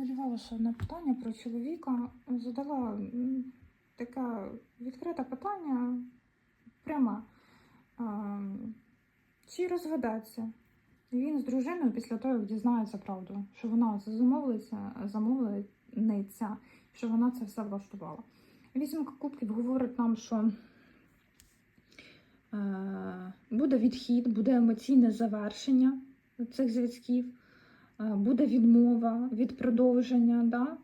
хвилювало ще одне питання про чоловіка. Задала таке відкрите питання пряме. Чи розведеться він з дружиною після того, як дізнається правду, що вона це замовниця, замовниця, що вона це все влаштувала. Вісімка кубків говорить нам, що е, буде відхід, буде емоційне завершення цих зв'язків, буде відмова від продовження. Да?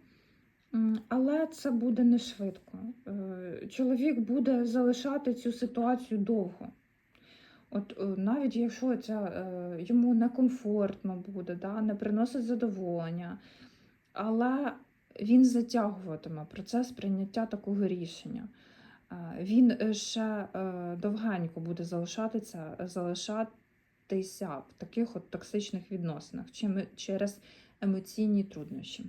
Але це буде не швидко. Е, Чоловік буде залишати цю ситуацію довго. От е, навіть якщо це е, йому некомфортно буде, да, не приносить задоволення, але він затягуватиме процес прийняття такого рішення. Е, Він е, ще е, довгенько буде залишатися, залишатися в таких от токсичних відносинах через емоційні труднощі.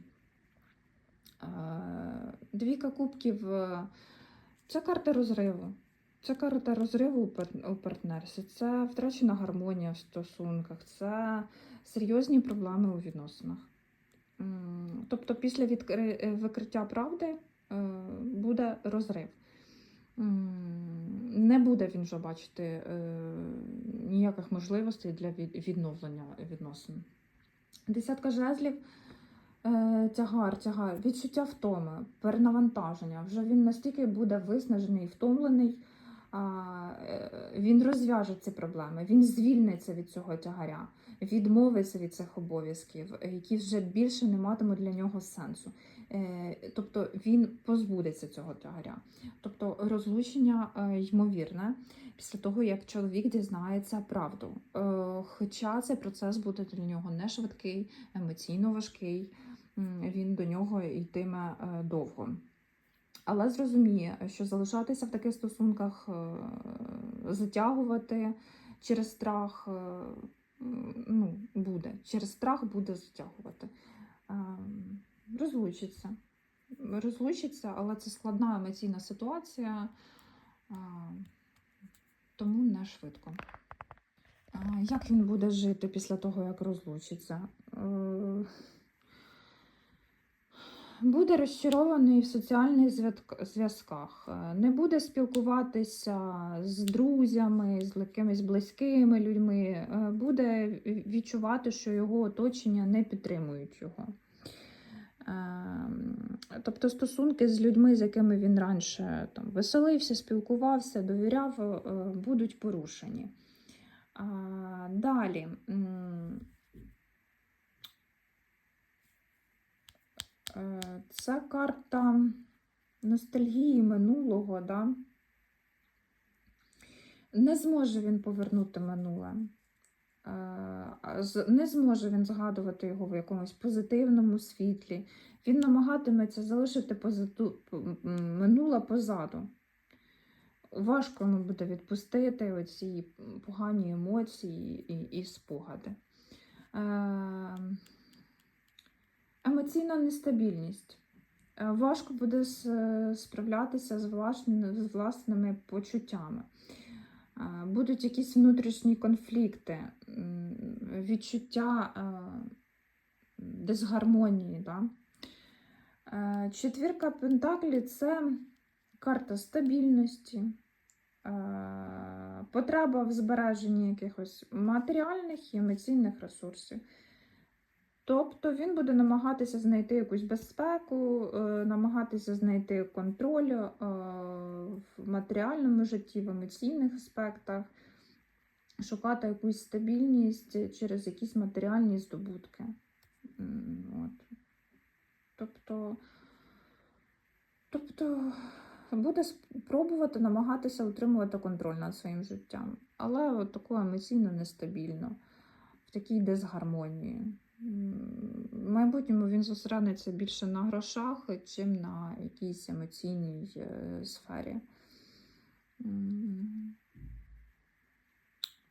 Двійка кубків це карта розриву. Це карта розриву у партнерстві, це втрачена гармонія в стосунках, це серйозні проблеми у відносинах. Тобто після е, викриття правди е, буде розрив. Не буде він вже бачити е, ніяких можливостей для від- відновлення відносин. Десятка жезлів. Е, Тягар, тягар, відчуття втоми, перенавантаження. Вже він настільки буде виснажений і втомлений, е, він розв'яже ці проблеми, він звільниться від цього тягаря, відмовиться від цих обов'язків, які вже більше не матимуть для нього сенсу. Е, Тобто він позбудеться цього тягаря. Тобто розлучення е, ймовірне після того, як чоловік дізнається правду. Е, Хоча цей процес буде для нього не швидкий, емоційно важкий, він до нього йтиме довго. Але зрозуміє, що залишатися в таких стосунках, затягувати через страх, ну, буде. Через страх буде затягувати. Е, Розлучиться. Розлучиться, але це складна емоційна ситуація, е, тому не швидко. Як він буде жити після того, як розлучиться? Е, Буде розчарований в соціальних зв'язках, е, не буде спілкуватися з друзями, з якимись близькими людьми, е, буде відчувати, що його оточення не підтримують його. Ем, Тобто стосунки з людьми, з якими він раніше там, веселився, спілкувався, довіряв, е, будуть порушені. Далі. м, е, Це карта ностальгії минулого, да? Не зможе він повернути минуле. Е, Не зможе він згадувати його в якомусь позитивному світлі. Він намагатиметься залишити позиту... минуле позаду. Важко йому буде відпустити оці погані емоції і, і спогади. Емоційна нестабільність. Е, Важко буде справлятися з, власн- з власними почуттями. Е, Будуть якісь внутрішні конфлікти, відчуття е, дисгармонії. Да? Четвірка Пентаклі це карта стабільності, потреба в збереженні якихось матеріальних і емоційних ресурсів. Тобто він буде намагатися знайти якусь безпеку, е, намагатися знайти контроль е, в матеріальному житті, в емоційних аспектах, шукати якусь стабільність через якісь матеріальні здобутки. От. Тобто, тобто буде спробувати намагатися утримувати контроль над своїм життям, але от тако емоційно нестабільно, в такій дисгармонії. В майбутньому він зосередиться більше на грошах, чим на якійсь емоційній е, сфері.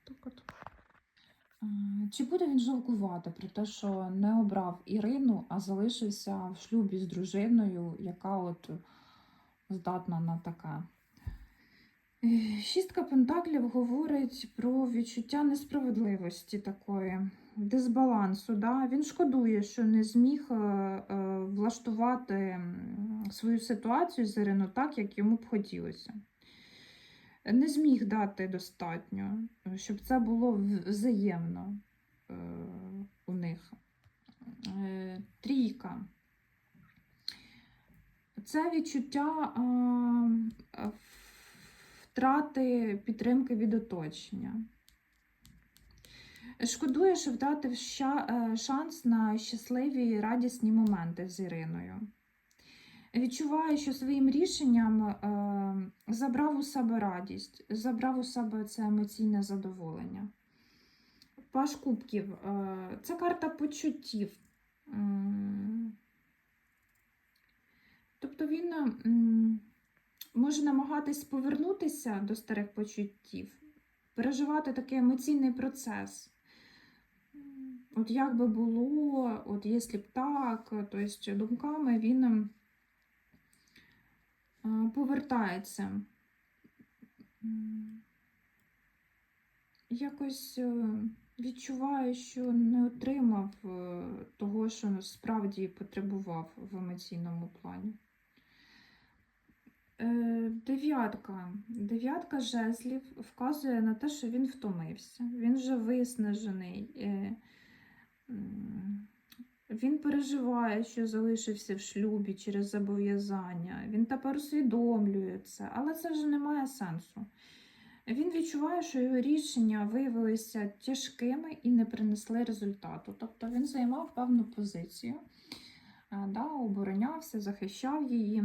Так от. Е, Чи буде він жалкувати про те, що не обрав Ірину, а залишився в шлюбі з дружиною, яка от здатна на таке? Е, Шістка пентаклів говорить про відчуття несправедливості такої, дисбалансу. Да? Він шкодує, що не зміг е, е, влаштувати свою ситуацію з Іриною так, як йому б хотілося. Не зміг дати достатньо, щоб це було взаємно е, у них. Трійка. Це відчуття втрати підтримки від оточення. Шкодує, що втратив е, шанс на щасливі радісні моменти з Іриною. Відчуваю, що своїм рішенням е, забрав у себе радість, забрав у себе це емоційне задоволення. Паш кубків е, це карта почуттів. Тобто він може намагатись повернутися до старих почуттів, переживати такий емоційний процес. От як би було, от якщо б так, тобто думками він повертається. Якось е, відчуваю, що не отримав е, того, що справді потребував в емоційному плані. Е, Дев'ятка. Дев'ятка жезлів вказує на те, що він втомився. Він вже виснажений. Е, Він переживає, що залишився в шлюбі через зобов'язання. Він тепер усвідомлює це, але це вже не має сенсу. Він відчуває, що його рішення виявилися тяжкими і не принесли результату. Тобто він займав певну позицію, е, да, оборонявся, захищав її.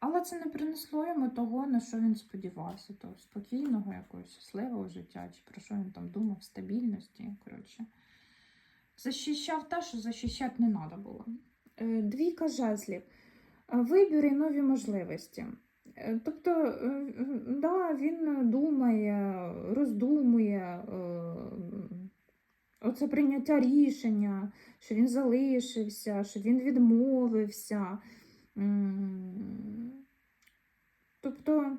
Але це не принесло йому того, на що він сподівався, того спокійного, якогось щасливого життя, чи про що він там думав, стабільності. Коротше. Захищав те, що захищати не треба було. Е, Двійка жезлів. Вибір і нові можливості. Е, Тобто, е, да, він думає, роздумує, оце прийняття рішення, що він залишився, що він відмовився. Тобто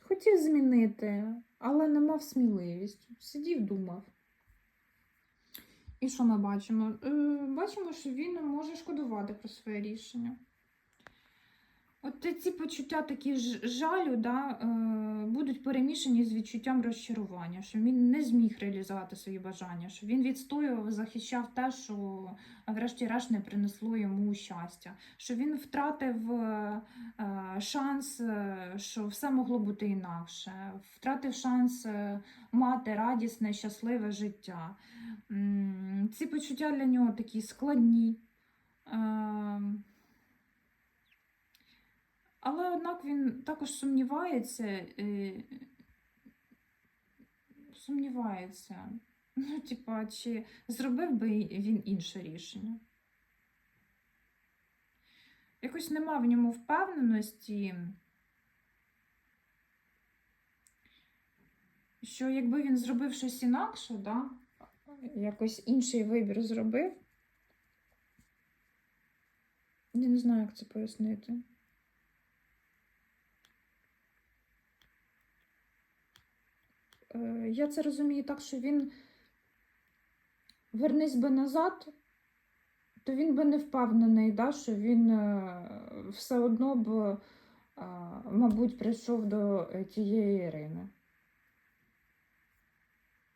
хотів змінити, але не мав сміливість. Сидів, думав. І що ми бачимо? Е, Бачимо, що він може шкодувати про своє рішення. От ці почуття такі жалю да, е, будуть перемішані з відчуттям розчарування, що він не зміг реалізувати свої бажання, що він відстоював, захищав те, що врешті-решт не принесло йому щастя, що він втратив е, е, шанс, що все могло бути інакше, втратив шанс мати радісне, щасливе життя. Ці почуття для нього такі складні. Але однак він також сумнівається, е, сумнівається. Ну, типа, чи зробив би він інше рішення? Якось нема в ньому впевненості, що якби він зробив щось інакше, да? якось інший вибір зробив. Я не знаю, як це пояснити. Я це розумію так, що він вернись би назад, то він би не впевнений, да, що він е, все одно б, е, мабуть, прийшов до е, тієї Ірини.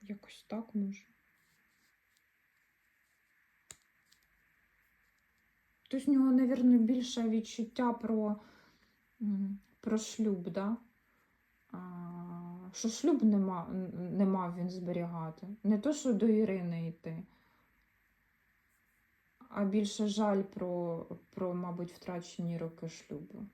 Якось так може. Тобто в нього, мабуть, більше відчуття про, про шлюб, да? Що шлюб не, мав, не мав він зберігати. Не то, що до Ірини йти, а більше жаль про, про мабуть, втрачені роки шлюбу.